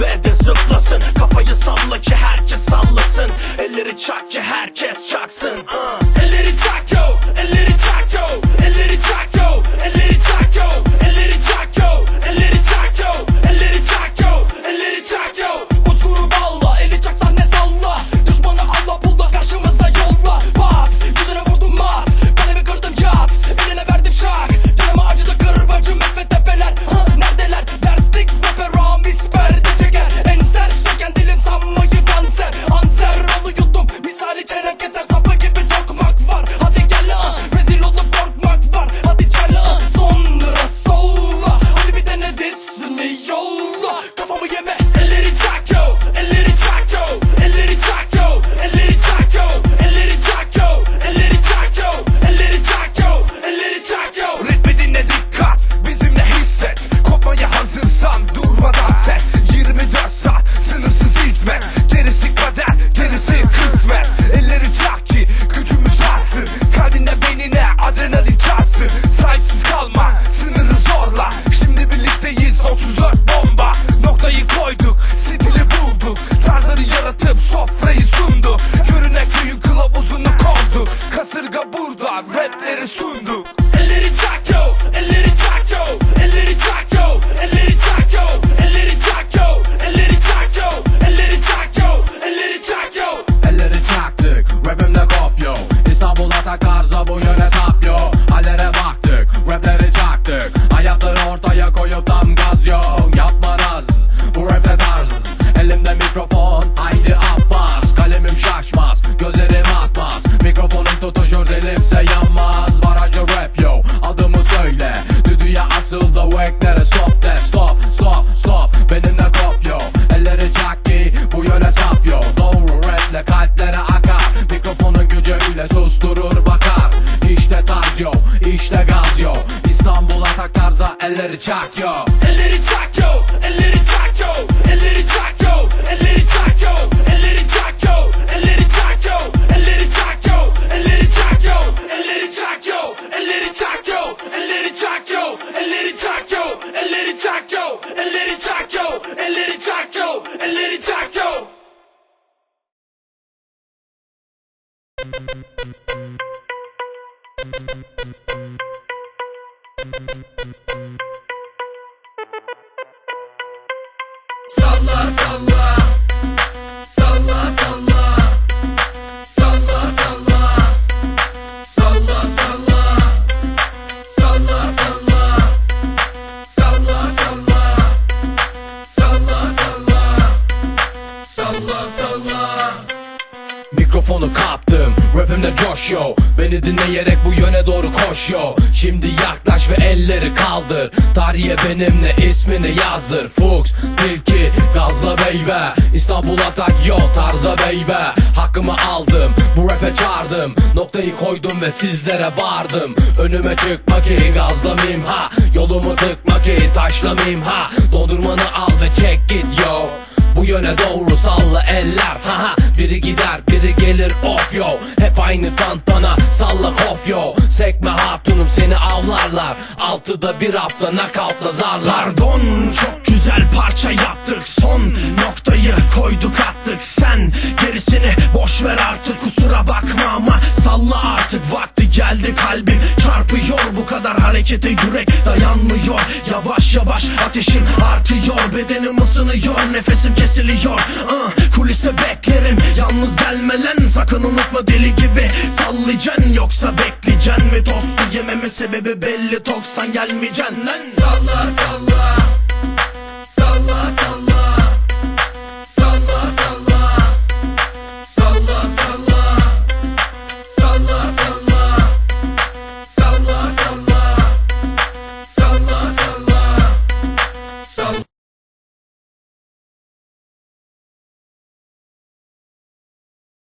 ve de zıplasın Kafayı salla ki herkes sallasın Elleri çak ki herkes çaksın uh. y'all. Tarza elleri çak yo Elleri çak yo, elleri çak yo, elleri çak yo, elleri çak yo, elleri çak yo, elleri çak yo, elleri çak yo, elleri çak yo, elleri çak yo, elleri çak yo, elleri çak yo, elleri çak yo, elleri çak yo, elleri çak yo, elleri çak yo, elleri çak yo. Salla salla. Salla salla. Salla salla. Salla salla. Salla salla. Salla salla. Salla salla. Salla salla Mikrofonu kaptım Rapimde coş yo Beni dinleyerek bu yöne doğru koş yo Şimdi yaklaş ve elleri kaldır. Tarihe benimle ismini yazdır. Fuchs, Tilki, Gazla Beybe. İstanbul atak yo tarza beybe. Hakkımı aldım bu rap'e çağırdım. Noktayı koydum ve sizlere bağırdım. Önüme çıkma ki gazlamayayım ha. Yolumu tıkma ki taşlamayayım ha. Dondurmanı al ve çek git yo. Bu yöne doğru salla eller gider biri gelir of yo. Hep aynı tantana salla kof yo. Sekme hatunum seni avlarlar. Altıda bir hafta knockoutla zarlar. Pardon çok güzel parça yaptık. Son noktayı koyduk attık. Sen gerisini boş ver artık. Kusura bakma ama salla artık. Vakti geldi kalbim çarpıyor. Bu kadar harekete yürek dayanmıyor. Yavaş yavaş ateşin artıyor. Bedenim ısınıyor nefesim kesiliyor. Ah, Kulise beklerim. Yalnız lan Sakın unutma deli gibi sallayacaksın. Yoksa bekleyeceksin mi tostu yememin sebebi belli. Toksan gelmeyeceksin. Salla salla